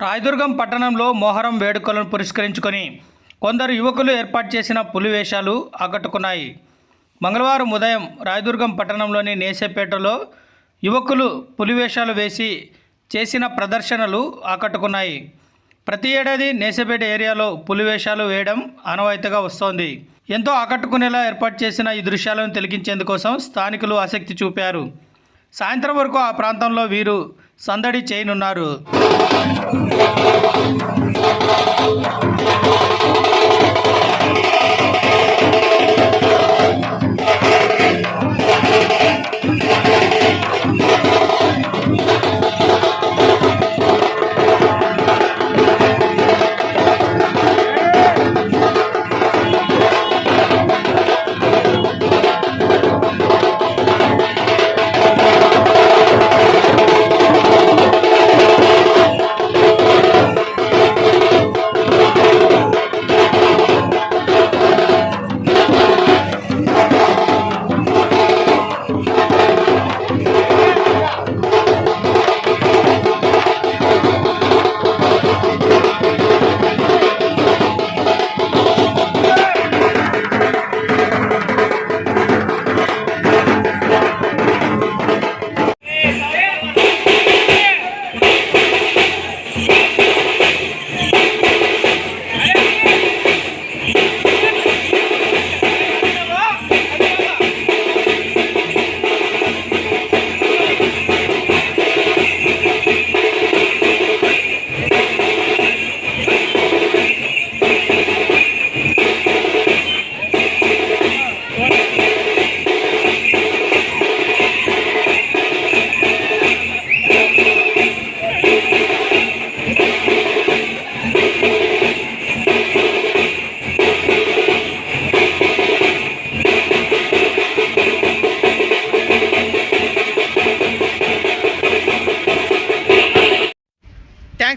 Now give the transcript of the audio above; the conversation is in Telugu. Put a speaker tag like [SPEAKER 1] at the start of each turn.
[SPEAKER 1] రాయదుర్గం పట్టణంలో మొహరం వేడుకలను పురస్కరించుకొని కొందరు యువకులు ఏర్పాటు చేసిన పులివేషాలు ఆకట్టుకున్నాయి. మంగళవారం ఉదయం రాయదుర్గం పట్టణంలోని నేసేపేటలో యువకులు పులివేషాలు వేసి చేసిన ప్రదర్శనలు ఆకట్టుకున్నాయి. ప్రతి ఏడాది నేసేపేట ఏరియాలో పులివేషాలు వేయడం ఆనవాయితీగా వస్తోంది. ఎంతో ఆకట్టుకునేలా ఏర్పాటు చేసిన ఈ దృశ్యాలను తిలకించేందుకోసం స్థానికులు ఆసక్తి చూపారు. సాయంత్రం వరకు ఆ ప్రాంతంలో వీరు సందడి చేయనున్నారు.